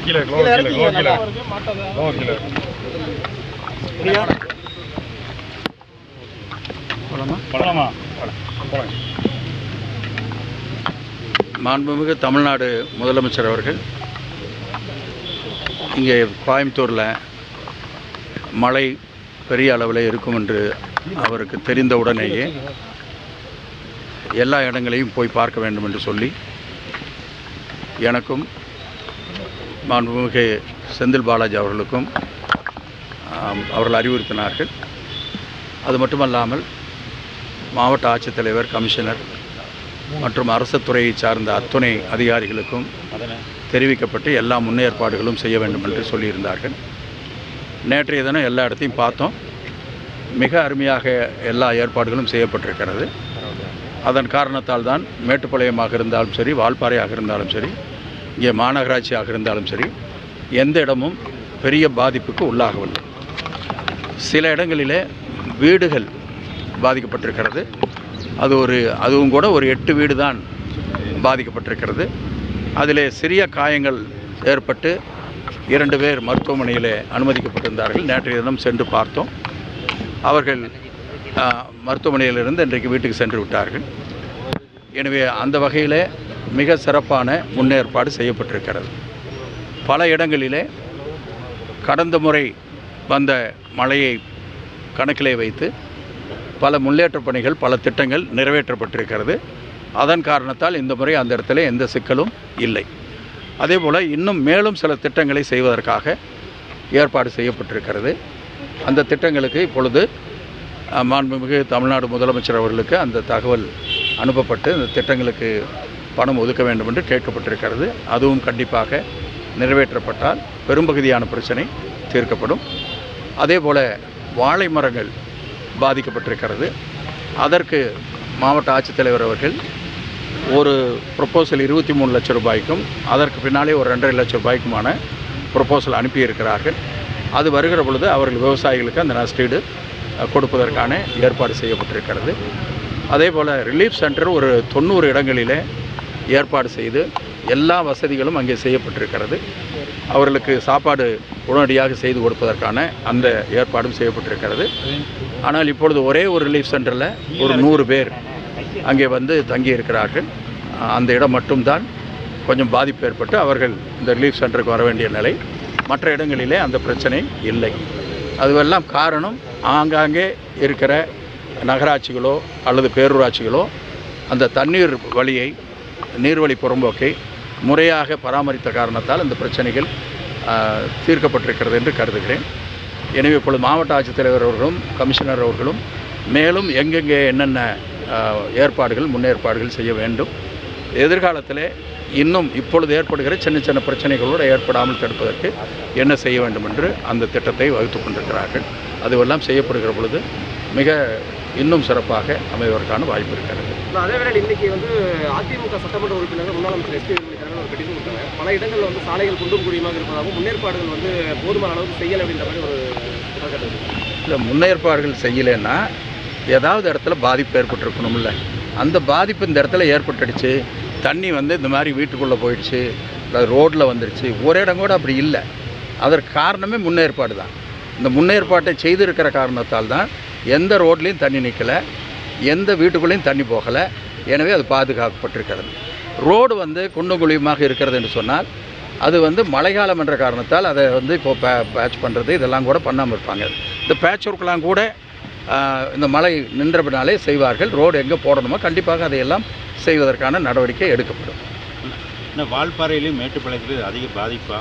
கீழே போலாமா போலாம் மாண்புமிகு தமிழ்நாடு முதலமைச்சர் அவர்கள் இங்கே கோயம்புத்தூரில் மழை பெரிய அளவில் இருக்கும் என்று அவருக்கு தெரிந்த உடனேயே எல்லா இடங்களையும் போய் பார்க்க வேண்டும் என்று சொல்லி எனக்கும் மாண்புமிகு செந்தில் பாலாஜி அவர்களுக்கும் அவர்கள் அறிவுறுத்தினார்கள். அது மட்டுமல்லாமல் மாவட்ட ஆட்சித்தலைவர் கமிஷனர் மற்றும் அரசு துறையை சார்ந்த அத்துணை அதிகாரிகளுக்கும் தெரிவிக்கப்பட்டு எல்லா முன்னேற்பாடுகளும் செய்ய வேண்டும் என்று சொல்லியிருந்தார்கள். நேற்றைய தினம் எல்லா இடத்தையும் பார்த்தோம். மிக அருமையாக எல்லா ஏற்பாடுகளும் செய்யப்பட்டிருக்கிறது. அதன் காரணத்தால் தான் மேட்டுப்பாளையமாக இருந்தாலும் சரி வால்பாறையாக இருந்தாலும் சரி இங்கே மாநகராட்சியாக இருந்தாலும் சரி எந்த இடமும் பெரிய பாதிப்புக்கு உள்ளாகவில்லை. சில இடங்களிலே வீடுகள் பாதிக்கப்பட்டிருக்கிறது. அது ஒரு அதுவும் கூட ஒரு எட்டு வீடு தான் பாதிக்கப்பட்டிருக்கிறது. அதில் சிறிய காயங்கள் ஏற்பட்டு இரண்டு பேர் மருத்துவமனையில் அனுமதிக்கப்பட்டிருந்தார்கள். நேற்றைய தினம் சென்று பார்த்தோம். அவர்கள் மருத்துவமனையிலிருந்து இன்றைக்கு வீட்டுக்கு சென்று விட்டார்கள். எனவே அந்த வகையில் மிக சிறப்பான முன்னேற்பாடு செய்யப்பட்டிருக்கிறது. பல இடங்களிலே கடந்த முறை வந்த மழையை கணக்கிலே வைத்து பல முன்னேற்ற பணிகள் பல திட்டங்கள் நிறைவேற்றப்பட்டிருக்கிறது. அதன் காரணத்தால் இந்த முறை அந்த இடத்துல எந்த சிக்கலும் இல்லை. அதே போல் இன்னும் மேலும் சில திட்டங்களை செய்வதற்காக ஏற்பாடு செய்யப்பட்டிருக்கிறது. அந்த திட்டங்களுக்கு இப்பொழுது மாண்புமிகு தமிழ்நாடு முதலமைச்சர் அவர்களுக்கு அந்த தகவல் அனுப்பப்பட்டு அந்த திட்டங்களுக்கு பணம் ஒதுக்க வேண்டும் என்று கேட்கப்பட்டிருக்கிறது. அதுவும் கண்டிப்பாக நிறைவேற்றப்பட்டால் பெரும்பகுதியான பிரச்சனை தீர்க்கப்படும். அதே போல் வாழை மரங்கள் பாதிக்கப்பட்டிருக்கிறது. அதற்கு மாவட்ட ஆட்சித்தலைவர் அவர்கள் ஒரு ப்ரொப்போசல் இருபத்தி மூணு லட்சம் ரூபாய்க்கும் அதற்கு பின்னாலே ஒரு ரெண்டரை லட்சம் ரூபாய்க்குமான ப்ரொப்போசல் அனுப்பியிருக்கிறார்கள். அது வருகிற பொழுது அவர்கள் விவசாயிகளுக்கு அந்த நஷ்டீடு கொடுப்பதற்கான ஏற்பாடு செய்யப்பட்டிருக்கிறது. அதே போல் ரிலீஃப் சென்டர் ஒரு தொண்ணூறு இடங்களிலே ஏற்பாடு செய்து எல்லா வசதிகளும் அங்கே செய்யப்பட்டிருக்கிறது. அவர்களுக்கு சாப்பாடு உடனடியாக செய்து கொடுப்பதற்கான அந்த ஏற்பாடும் செய்யப்பட்டிருக்கிறது. ஆனால் இப்பொழுது ஒரே ஒரு ரிலீஃப் சென்டரில் ஒரு நூறு பேர் அங்கே வந்து தங்கி இருக்கிறார்கள் அந்த இடம் மட்டும்தான். கொஞ்சம் பாதிப்பு ஏற்பட்டு அவர்கள் இந்த ரிலீஃப் சென்டருக்கு வர வேண்டிய நிலை. மற்ற இடங்களிலே அந்த பிரச்சனை இல்லை. அதுவெல்லாம் காரணம் ஆங்காங்கே இருக்கிற நகராட்சிகளோ அல்லது பேரூராட்சிகளோ அந்த தண்ணீர் வழியை நீர்வழி புறம்போக்கை முறையாக பராமரித்த காரணத்தால் இந்த பிரச்சனைகள் தீர்க்கப்பட்டிருக்கிறது என்று கருதுகிறேன். எனவே இப்பொழுது மாவட்ட ஆட்சித்தலைவர் அவர்களும் கமிஷனர் அவர்களும் மேலும் எங்கெங்கே என்னென்ன ஏற்பாடுகள் முன்னேற்பாடுகள் செய்ய வேண்டும். எதிர்காலத்தில் இன்னும் இப்பொழுது ஏற்படுகிற சின்ன சின்ன பிரச்சனைகளோடு ஏற்படாமல் தடுப்பதற்கு என்ன செய்ய வேண்டும் என்று அந்த திட்டத்தை வகுத்து கொண்டிருக்கிறார்கள். அதுவெல்லாம் செய்யப்படுகிற பொழுது மிக இன்னும் சிறப்பாக அமைவதற்கான வாய்ப்பு இருக்கிறது. அதே வேளையில் இன்னைக்கு வந்து அதிமுக சட்டமன்ற உறுப்பினர்கள் முன்னாள் அமைச்சர் எஸ்பி ஒரு கடிதம் கொடுத்தாங்க. பல இடங்களில் வந்து சாலைகள் குண்டும் குழியுமாக இருப்பதாகவும் முன்னேற்பாடுகள் வந்து போதுமான அளவுக்கு செய்யலை அப்படின்ற மாதிரி ஒரு. இல்லை முன்னேற்பாடுகள் செய்யலைன்னா ஏதாவது இடத்துல பாதிப்பு ஏற்பட்டிருக்கணும்ல. அந்த பாதிப்பு இந்த இடத்துல ஏற்பட்டுடுச்சு. தண்ணி வந்து இந்த மாதிரி வீட்டுக்குள்ளே போயிடுச்சு. இல்லை ரோட்டில் வந்துடுச்சு. ஒரு இடம் கூட அப்படி இல்லை. அதற்கு காரணமே முன்னேற்பாடு தான். இந்த முன்னேற்பாட்டை செய்திருக்கிற காரணத்தால் தான் எந்த ரோட்லேயும் தண்ணி நிற்கலை எந்த வீட்டுக்குள்ளேயும் தண்ணி போகலை. எனவே அது பாதுகாக்கப்பட்டிருக்கிறது. ரோடு வந்து குண்டும் குழியுமாக இருக்கிறது என்று சொன்னால் அது வந்து மழைக்காலம் என்ற காரணத்தால் அதை வந்து இப்போ பே பேட்ச் பண்ணுறது இதெல்லாம் கூட பண்ணாமல் இருப்பாங்க. இந்த பேட்ச் ஒர்க்கெலாம் கூட இந்த மழை நின்ற பின்னாலே செய்வார்கள். ரோடு எங்கே போடணுமோ கண்டிப்பாக அதையெல்லாம் செய்வதற்கான நடவடிக்கை எடுக்கப்படும். இந்த வால்பாறையிலையும் மேட்டுப்பாளையத்துலையும் அதிக பாதிப்பா?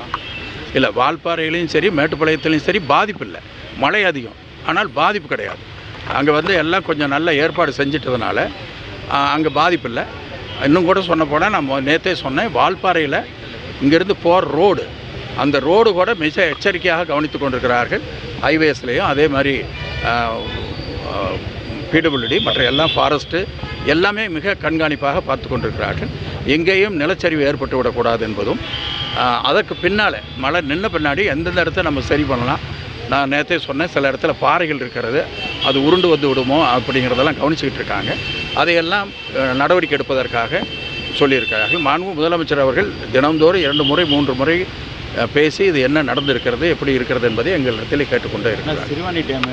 இல்லை வால்பாறையிலையும் சரி மேட்டுப்பாளையத்துலையும் சரி பாதிப்பு இல்லை. மழை அதிகம். ஆனால் பாதிப்பு கிடையாது. அங்கே வந்து எல்லாம் கொஞ்சம் நல்ல ஏற்பாடு செஞ்சிட்டதுனால அங்கே பாதிப்பு இல்லை. இன்னும் கூட சொன்ன போனால் நான் நேற்றே சொன்னேன் வால்பாறையில் இங்கேருந்து போகிற ரோடு அந்த ரோடு கூட மிக எச்சரிக்கையாக கவனித்து கொண்டிருக்கிறார்கள். ஹைவேஸ்லேயும் அதே மாதிரி பிடபிள்யூடி மற்ற எல்லாம் ஃபாரஸ்ட்டு எல்லாமே மிக கண்காணிப்பாக பார்த்து கொண்டிருக்கிறார்கள். எங்கேயும் நிலச்சரிவு ஏற்பட்டு விடக்கூடாது என்பதும் அதற்கு பின்னால் மழை நின்ன பின்னாடி எந்தெந்த இடத்த நம்ம சரி பண்ணலாம் நான் நேற்றே சொன்னேன் சில இடத்துல பாறைகள் இருக்கிறது அது உருண்டு வந்து விடுமோ அப்படிங்கிறதெல்லாம் கவனிச்சுக்கிட்டு இருக்காங்க. அதையெல்லாம் நடவடிக்கை எடுப்பதற்காக சொல்லியிருக்கிறார்கள். மாண்பு முதலமைச்சர் அவர்கள் தினந்தோறும் இரண்டு முறை மூன்று முறை பேசி இது என்ன நடந்திருக்கிறது எப்படி இருக்கிறது என்பதை எங்களிடத்தில் கேட்டுக்கொண்டே இருக்கிறார். சிறுவாணி டேமு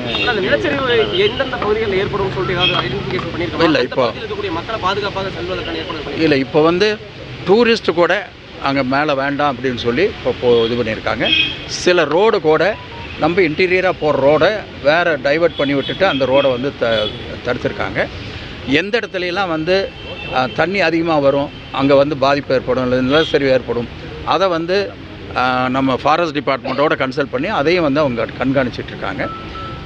எந்தெந்த பகுதிகளில் ஏற்படும் சொல்லிட்டு இல்ல, இப்போ- மக்களை பாதுகாப்பாக செல்வதற்கான இல்லை இப்போ வந்து டூரிஸ்ட் கூட அங்கே மேலே வேண்டாம் அப்படின்னு சொல்லி இப்போ இப்போ இது பண்ணியிருக்காங்க. சில ரோடு கூட நம்ம இன்டீரியராக போகிற ரோடை வேறு டைவர்ட் பண்ணி விட்டுட்டு அந்த ரோடை வந்து த தடுத்துருக்காங்க. எந்த இடத்துலலாம் வந்து தண்ணி அதிகமாக வரும் அங்கே வந்து பாதிப்பு ஏற்படும் இல்லை நிலச்சரிவு ஏற்படும் அதை வந்து நம்ம ஃபாரஸ்ட் டிபார்ட்மெண்ட்டோட கன்சல்ட் பண்ணி அதையும் வந்து அவங்க கண்காணிச்சிட்ருக்காங்க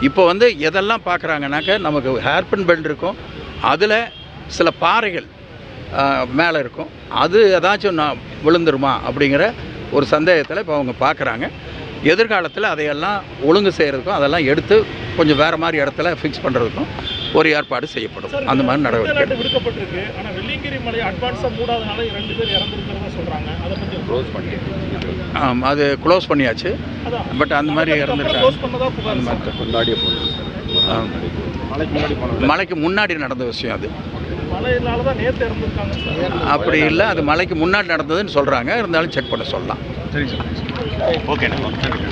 இப்போ வந்து எதெல்லாம் பார்க்குறாங்கனாக்க நமக்கு ஹேர்பின் பெல்ட் இருக்கும். அதில் சில பாறைகள் மேலே இருக்கும். அது ஏதாச்சும் நான் விழுந்துருமா அப்படிங்கிற ஒரு சந்தேகத்தில் இப்போ அவங்க பார்க்குறாங்க எதிர்காலத்தில் அதையெல்லாம் ஒழுங்கு செய்கிறதுக்கும் அதெல்லாம் எடுத்து கொஞ்சம் வேறு மாதிரி இடத்துல ஃபிக்ஸ் பண்ணுறதுக்கும் ஒரு ஏற்பாடு செய்யப்படும். அந்த மாதிரி நடவடிக்கை விடுக்கப்பட்டிருக்கு. ஆனா வெள்ளியங்கிரி மலை அட்வான்ஸா மூடாதனால ரெண்டு பேர் இறந்துருக்கிறதா சொல்றாங்க. அதை பத்தி க்ளோஸ் பண்ணி ஆம், அது க்ளோஸ் பண்ணியாச்சு. பட் அந்த மாதிரி க்ளோஸ் இறந்துருக்காங்க. முன்னாடியே. மலைக்கு முன்னாடி போனோம் மலைக்கு முன்னாடி நடந்த விஷயம் அது. மழையினால தான் நேத்து இறந்துருக்காங்க சார். அப்படி இல்லை அது மலைக்கு முன்னாடி நடந்ததுன்னு சொல்கிறாங்க இருந்தாலும் செக் பண்ண சொல்லலாம். ಸರಿ ಸರ್ ಓಕೆನಾ ಓಕೆ